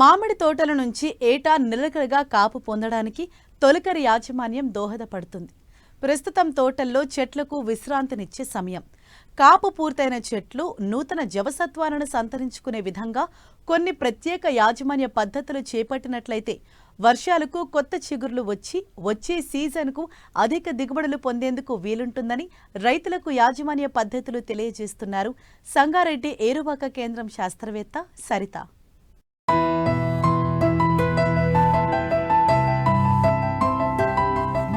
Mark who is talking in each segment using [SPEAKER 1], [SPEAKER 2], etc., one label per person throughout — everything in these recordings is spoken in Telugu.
[SPEAKER 1] మామిడి తోటల నుంచి ఏటా నిలకడగా కాపు పొందడానికి తొలకరి యాజమాన్యం దోహదపడుతుంది. ప్రస్తుతం తోటల్లో చెట్లకు విశ్రాంతినిచ్చే సమయం. కాపు పూర్తయిన చెట్లు నూతన జవసత్వాలను సంతరించుకునే విధంగా కొన్ని ప్రత్యేక యాజమాన్య పద్ధతులు చేపట్టినట్లయితే వర్షాలకు కొత్త చిగుర్లు వచ్చి వచ్చే సీజన్కు అధిక దిగుబడులు పొందేందుకు వీలుంటుందని రైతులకు యాజమాన్య పద్ధతులు తెలియజేస్తున్నారు సంగారెడ్డి ఏరువాక కేంద్రం శాస్త్రవేత్త సరిత.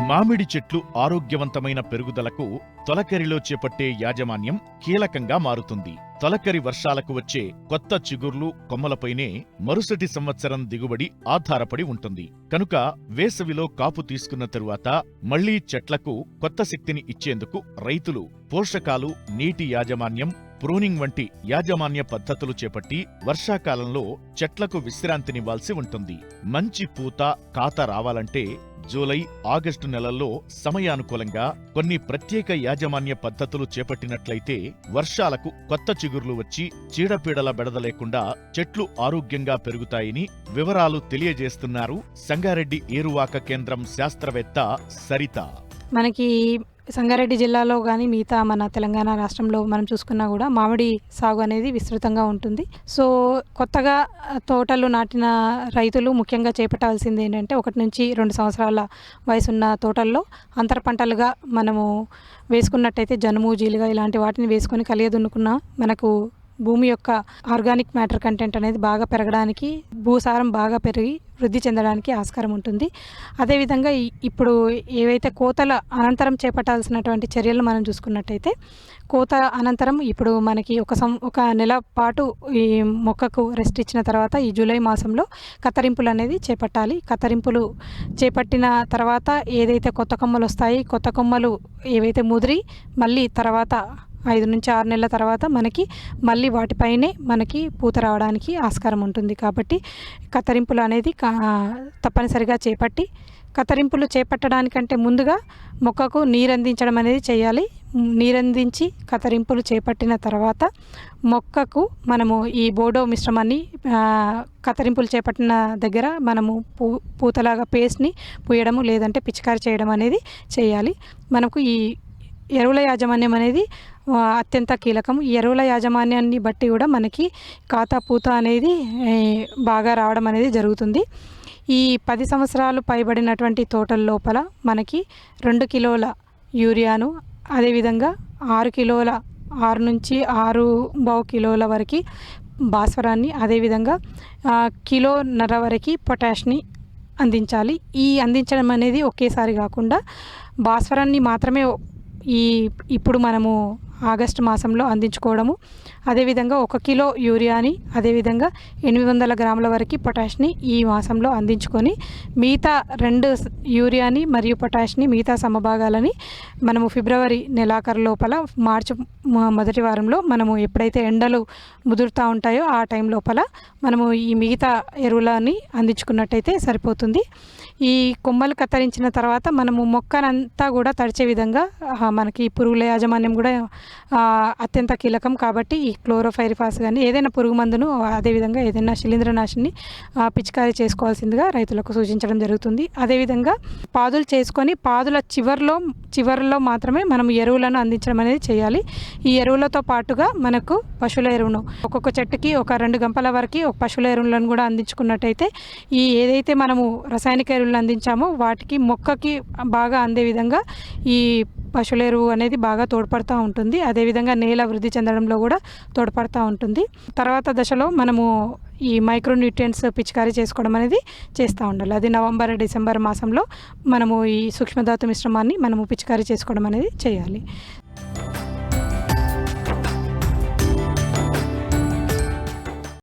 [SPEAKER 2] మామిడి చెట్లు ఆరోగ్యవంతమైన పెరుగుదలకు తొలకరిలో చేపట్టే యాజమాన్యం కీలకంగా మారుతుంది. తొలకరి వర్షాలకు వచ్చే కొత్త చిగుర్లు కొమ్మలపైనే మరుసటి సంవత్సరం దిగుబడి ఆధారపడి ఉంటుంది. కనుక వేసవిలో కాపు తీసుకున్న తరువాత మళ్ళీ చెట్లకు కొత్త శక్తిని ఇచ్చేందుకు రైతులు పోషకాలు నీటి యాజమాన్యం ప్రూనింగ్ వంటి యాజమాన్య పద్ధతులు చేపట్టి వర్షాకాలంలో చెట్లకు విశ్రాంతినివ్వాల్సి ఉంటుంది. మంచి పూత కాత రావాలంటే జూలై ఆగస్టు నెలల్లో సమయానుకూలంగా కొన్ని ప్రత్యేక యాజమాన్య పద్ధతులు చేపట్టినట్లయితే వర్షాలకు కొత్త చిగుర్లు వచ్చి చీడపీడల బెడద లేకుండా చెట్లు ఆరోగ్యంగా పెరుగుతాయని వివరాలు తెలియజేస్తున్నారు సంగారెడ్డి ఏరువాక కేంద్రం శాస్త్రవేత్త సరిత.
[SPEAKER 3] మనకి సంగారెడ్డి జిల్లాలో కానీ మిగతా మన తెలంగాణ రాష్ట్రంలో మనం చూసుకున్నా కూడా మామిడి సాగు అనేది విస్తృతంగా ఉంటుంది. సో కొత్తగా తోటలు నాటిన రైతులు ముఖ్యంగా చేపట్టాల్సింది ఏంటంటే ఒకటి నుంచి రెండు సంవత్సరాల వయసున్న తోటల్లో అంతర పంటలుగా మనము వేసుకున్నట్టయితే జనుము జీలుగా ఇలాంటి వాటిని వేసుకొని కలియదున్నుకున్న మనకు భూమి యొక్క ఆర్గానిక్ మ్యాటర్ కంటెంట్ అనేది బాగా పెరగడానికి భూసారం బాగా పెరిగి వృద్ధి చెందడానికి ఆస్కారం ఉంటుంది. అదేవిధంగా ఇప్పుడు ఏవైతే కోతల అనంతరం చేపట్టాల్సినటువంటి చర్యలు మనం చూసుకున్నట్టయితే కోత అనంతరం ఇప్పుడు మనకి ఒక సం ఒక నెల పాటు ఈ మొక్కకు రెస్ట్ ఇచ్చిన తర్వాత ఈ జూలై మాసంలో కత్తిరింపులు అనేది చేపట్టాలి. కత్తిరింపులు చేపట్టిన తర్వాత ఏదైతే కొత్త కొమ్మలు వస్తాయి కొత్త కొమ్మలు ఏవైతే ముదిరి మళ్ళీ తర్వాత ఐదు నుంచి ఆరు నెలల తర్వాత మనకి మళ్ళీ వాటిపైనే మనకి పూత రావడానికి ఆస్కారం ఉంటుంది. కాబట్టి కత్తిరింపులు అనేది తప్పనిసరిగా చేపట్టి కత్తిరింపులు చేపట్టడానికంటే ముందుగా మొక్కకు నీరందించడం అనేది చేయాలి. నీరందించి కత్తిరింపులు చేపట్టిన తర్వాత మొక్కకు మనము ఈ బోడో మిశ్రమాన్ని కత్తిరింపులు చేపట్టిన దగ్గర మనము పూ పూతలాగా పేస్ట్ని పూయడము లేదంటే పిచికారి చేయడం అనేది చేయాలి. మనకు ఈ ఎరువుల యాజమాన్యం అనేది అత్యంత కీలకం. ఈ ఎరువుల యాజమాన్యాన్ని బట్టి కూడా మనకి ఖాతా పూత అనేది బాగా రావడం అనేది జరుగుతుంది. ఈ పది సంవత్సరాలు పైబడినటువంటి తోటల లోపల మనకి రెండు కిలోల యూరియాను అదేవిధంగా ఆరు కిలోల ఆరు నుంచి ఆరు బావు కిలోల వరకు భాస్వరాన్ని అదేవిధంగా కిలో నర వరకు పొటాష్ని అందించాలి. ఈ అందించడం అనేది ఒకేసారి కాకుండా భాస్వరాన్ని మాత్రమే ఈ ఇప్పుడు మనము ఆగస్టు మాసంలో అందించుకోవడము. అదేవిధంగా ఒక కిలో యూరియాని అదేవిధంగా ఎనిమిది వందల గ్రాముల వరకు పొటాష్ని ఈ మాసంలో అందించుకొని మిగతా రెండు యూరియాని మరియు పొటాష్ని మిగతా సమభాగాలని మనము ఫిబ్రవరి నెలాఖరు లోపల మార్చి మొదటి వారంలో మనము ఎప్పుడైతే ఎండలు ముదురుతూ ఉంటాయో ఆ టైం లోపల మనము ఈ మిగతా ఎరువులని అందించుకున్నట్టయితే సరిపోతుంది. ఈ కొమ్మలు కత్తిరించిన తర్వాత మనము మొక్కనంతా కూడా తడిచే విధంగా మనకి పురుగుల యాజమాన్యం కూడా అత్యంత కీలకం కాబట్టి ఈ క్లోరోఫైరిఫాస్ కానీ ఏదైనా పురుగు మందును అదేవిధంగా ఏదైనా శిలీంద్రనాశిని పిచికారీ చేసుకోవాల్సిందిగా రైతులకు సూచించడం జరుగుతుంది. అదేవిధంగా పాదులు చేసుకొని పాదుల చివర్లో చివర్లో మాత్రమే మనం ఎరువులను అందించడం అనేది చేయాలి. ఈ ఎరువులతో పాటుగా మనకు పశువుల ఎరువును ఒక్కొక్క చెట్టుకి ఒక రెండు గంపల వరకు ఒక పశువుల ఎరువులను కూడా అందించుకున్నట్టయితే ఈ ఏదైతే మనము రసాయనిక ఎరువులను అందించామో వాటికి మొక్కకి బాగా అందే విధంగా ఈ పశువుల ఎరువు అనేది బాగా తోడ్పడుతూ ఉంటుంది. అదేవిధంగా నేల వృద్ధి చెందడంలో కూడా తోడ్పడుతూ ఉంటుంది. తర్వాత దశలో మనము ఈ మైక్రోన్యూట్రియంట్స్ పిచికారీ చేసుకోవడం అనేది చేస్తూ ఉండాలి. అది నవంబర్ డిసెంబర్ మాసంలో మనము ఈ సూక్ష్మధాతు మిశ్రమాన్ని మనము పిచికారీ చేసుకోవడం అనేది చేయాలి.